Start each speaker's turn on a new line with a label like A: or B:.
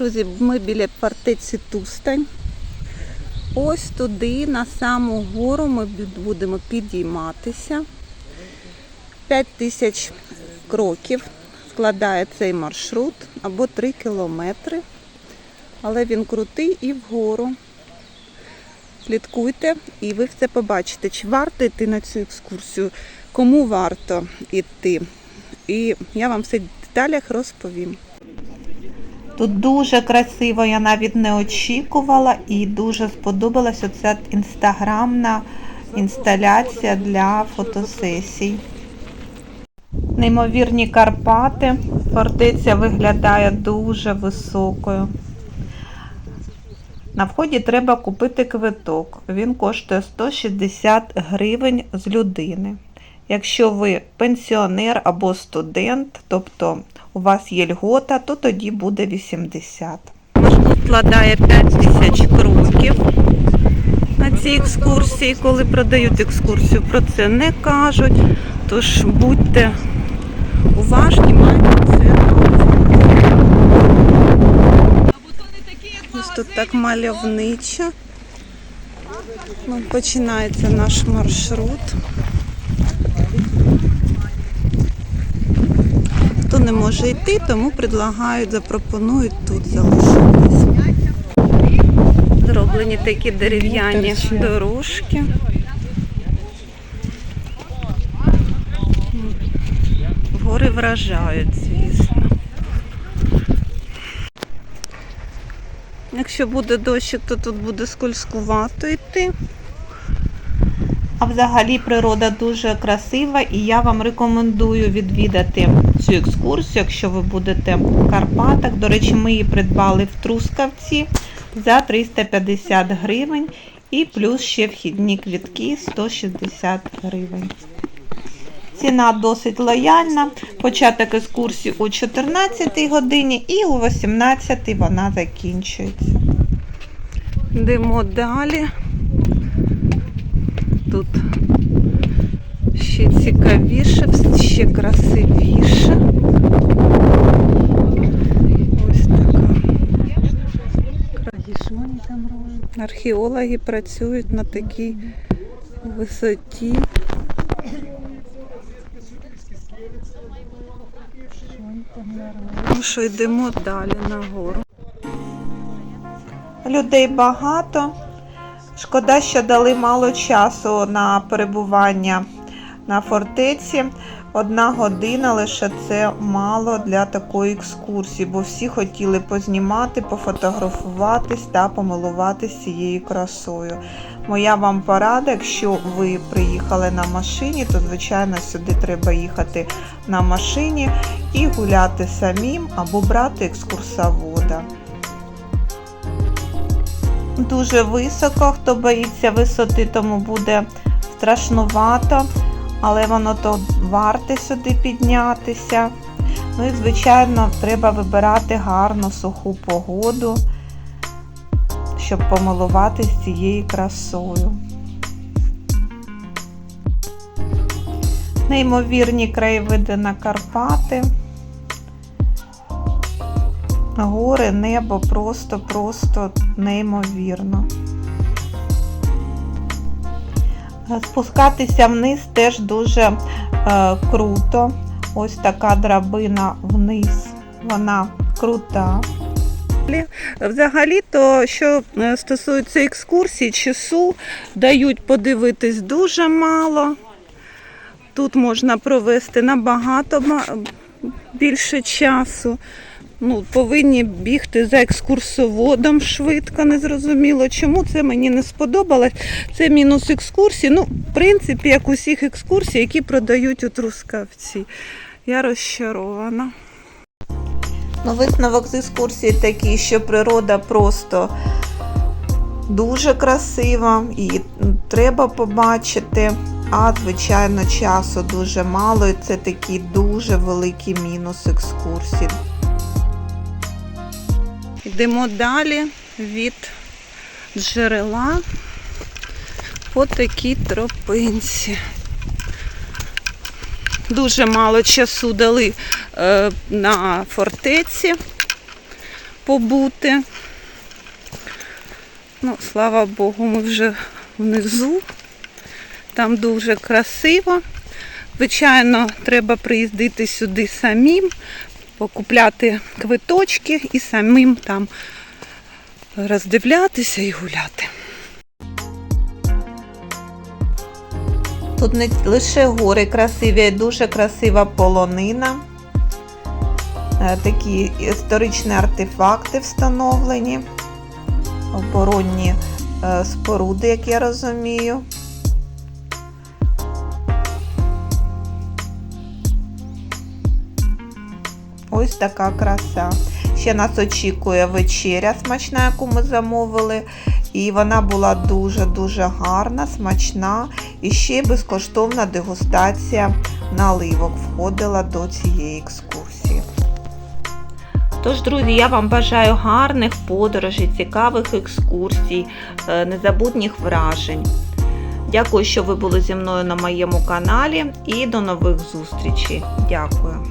A: Друзі, ми біля фортеці Тустань. Ось туди, на саму гору, ми будемо підійматися. 5 тисяч кроків складає цей маршрут або 3 кілометри. Але він крутий і вгору. Слідкуйте і ви все побачите, чи варто йти на цю екскурсію, кому варто йти. І я вам все в деталях розповім. Тут дуже красиво, я навіть не очікувала і дуже сподобалася ця інстаграмна інсталяція для фотосесій. Неймовірні Карпати. Фортеця виглядає дуже високою. На вході треба купити квиток. Він коштує 160 гривень з людини. Якщо ви пенсіонер або студент, тобто у вас є льгота, то тоді буде 80. Маршрут складає 5 тисяч кроків на цій екскурсії. Коли продають екскурсію, про це не кажуть. Тож будьте уважні, майте це на увазі. Тут так мальовничо. Ну, Починається наш маршрут. Не може йти, тому предлагають, запропонують тут залишитися. Зроблені такі дерев'яні дорожки. Гори вражають, звісно. Якщо буде дощик, то тут буде скользкувато йти. А взагалі природа дуже красива і я вам рекомендую відвідати цю екскурсію, якщо ви будете в Карпатах. До речі, ми її придбали в Трускавці за 350 гривень і плюс ще вхідні квітки 160 гривень. Ціна досить лояльна. Початок екскурсії о 14 годині і о 18 вона закінчується. Йдемо далі. Тут ще цікавіше, ще красивіше. Ось така. Археологи працюють на такій висоті. Ну що, йдемо далі нагору. Людей багато. Шкода, що дали мало часу на перебування на фортеці. Одна година лише це мало для такої екскурсії, бо всі хотіли познімати, пофотографуватись та помилуватись цією красою. Моя вам порада, якщо ви приїхали на машині, то звичайно сюди треба їхати на машині і гуляти самим або брати екскурсовода. Дуже високо, хто боїться висоти, тому буде страшнувато, але воно то варте сюди піднятися. Ну і, звичайно, треба вибирати гарну суху погоду, щоб помилуватись цією красою. Неймовірні краєвиди на Карпати. Гори, небо просто-просто неймовірно. Спускатися вниз теж дуже е, круто. Ось така драбина вниз, вона крута. Взагалі-то, що е, стосується екскурсій, часу дають подивитись дуже мало. Тут можна провести набагато більше часу. Ну, повинні бігти за екскурсоводом швидко, незрозуміло. Чому це мені не сподобалось? Це мінус екскурсії. Ну, в принципі, як усіх екскурсій, які продають у Трускавці. Я розчарована. Ну, висновок з екскурсії такий, що природа просто дуже красива і треба побачити. А, звичайно, часу дуже мало, і це такий дуже великий мінус екскурсії. Йдемо далі від джерела по такій тропинці. Дуже мало часу дали е, на фортеці. побути. Ну, слава Богу, ми вже внизу. Там дуже красиво. Звичайно, треба приїздити сюди самим, покупляти квиточки і самим там роздивлятися і гуляти. Тут не лише гори красиві, а дуже красива полонина. Е, Такі історичні артефакти встановлені, оборонні е, споруди, як я розумію. Ось така краса. Ще нас очікує вечеря смачна, яку ми замовили. І вона була дуже-дуже гарна, смачна. І ще безкоштовна дегустація наливок входила до цієї екскурсії. Тож, друзі, я вам бажаю гарних подорожей, цікавих екскурсій, е, незабутніх вражень. Дякую, що ви були зі мною на моєму каналі і до нових зустрічей. Дякую.